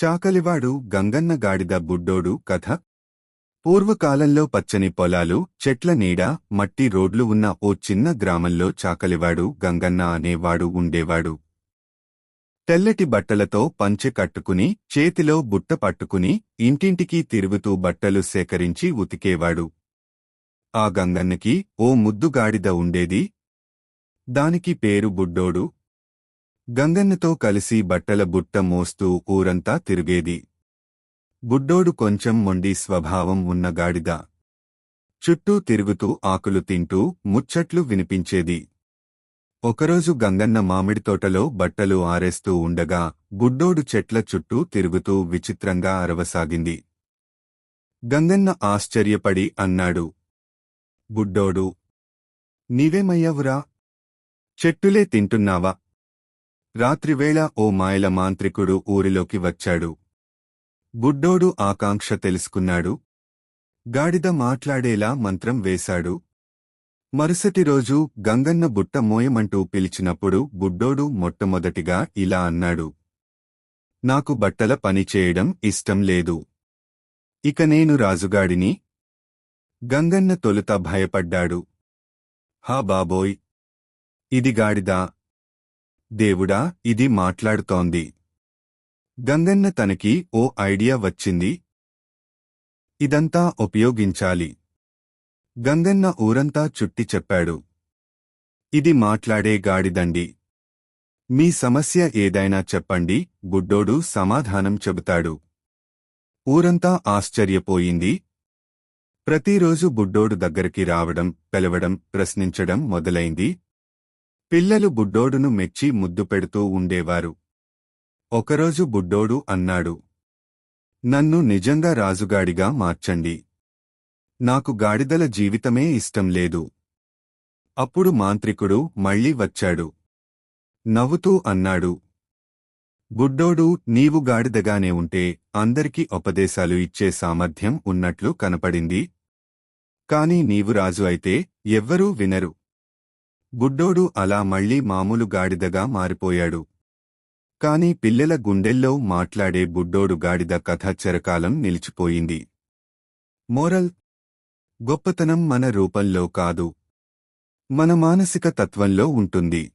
చాకలివాడు గంగన్న గాడిద బుడ్డోడు కథ? పూర్వకాలంలో పచ్చని పొలాలు చెట్ల నీడ మట్టి రోడ్లు ఉన్న ఓ చిన్న గ్రామంలో చాకలివాడు గంగన్న అనేవాడు ఉండేవాడు. తెల్లటి బట్టలతో పంచె కట్టుకుని చేతిలో బుట్ట పట్టుకుని ఇంటింటికి తిరుగుతూ బట్టలు సేకరించి ఉతికేవాడు. ఆ గంగన్నకి ఓ ముద్దుగాడిద ఉండేది. దానికి పేరు బుడ్డోడు. గంగన్నతో కలిసి బట్టల బుట్ట మోస్తూ ఊరంతా తిరిగేది. బుడ్డోడు కొంచెం మొండి స్వభావం ఉన్నగాడిద చుట్టూ తిరుగుతూ ఆకులు తింటూ ముచ్చట్లు వినిపించేది. ఒకరోజు గంగన్న మామిడి తోటలో బట్టలు ఆరేస్తూ ఉండగా బుడ్డోడు చెట్ల చుట్టూ తిరుగుతూ విచిత్రంగా అరవసాగింది. గంగన్న ఆశ్చర్యపడి అన్నాడు. బుడ్డోడు నీవేమయ్యావురా? చెట్టులే తింటున్నావా? రాత్రివేళ ఓ మాయల మాంత్రికుడు ఊరిలోకి వచ్చాడు. బుడ్డోడు ఆకాంక్ష తెలుసుకున్నాడు. గాడిద మాట్లాడేలా మంత్రం వేశాడు. మరుసటి రోజు గంగన్న బుట్ట మోయమంటూ పిలిచినప్పుడు బుడ్డోడు మొట్టమొదటిగా ఇలా అన్నాడు. నాకు బట్టల పని చేయడం ఇష్టం లేదు. ఇక నేను రాజుగాడిని? గంగన్న తొలుత భయపడ్డాడు. హా బాబోయ్! ఇది గాడిదా. దేవుడా ఇది మాట్లాడుతోంది. గంగన్న తనకి ఓ ఐడియా వచ్చింది. ఇదంతా ఉపయోగించాలి. గంగన్న ఊరంతా చుట్టి చెప్పాడు. ఇది మాట్లాడే గాడిదండి. మీ సమస్య ఏదైనా చెప్పండి బుడ్డోడు సమాధానం చెబుతాడు. ఊరంతా ఆశ్చర్యపోయింది. ప్రతిరోజు బుడ్డోడు దగ్గరికి రావడం పిలవడం ప్రశ్నించడం మొదలైంది. పిల్లలు బుడ్డోడును మెచ్చి ముద్దు పెడుతూ ఉండేవారు. ఒకరోజు బుడ్డోడు అన్నాడు నన్ను నిజంగా రాజుగాడిగా మార్చండి. నాకు గాడిదల జీవితమే ఇష్టం లేదు. అప్పుడు మాంత్రికుడు మళ్ళీ వచ్చాడు. నవ్వుతూ అన్నాడు బుడ్డోడు నీవు గాడిదగానే ఉంటే అందరికీ ఉపదేశాలు ఇచ్చే సామర్థ్యం ఉన్నట్లు కనపడింది. కాని నీవు రాజు అయితే ఎవ్వరూ వినరు. గుడ్డోడు అలా మళ్ళీ మామూలు గాడిదగా మారిపోయాడు. కాని పిల్లల గుండెల్లో మాట్లాడే బుడ్డోడు గాడిద కథ చెరకాలం నిలిచిపోయింది. మోరల్. గొప్పతనం మన రూపంలో కాదు. మన మానసిక తత్వంలో ఉంటుంది.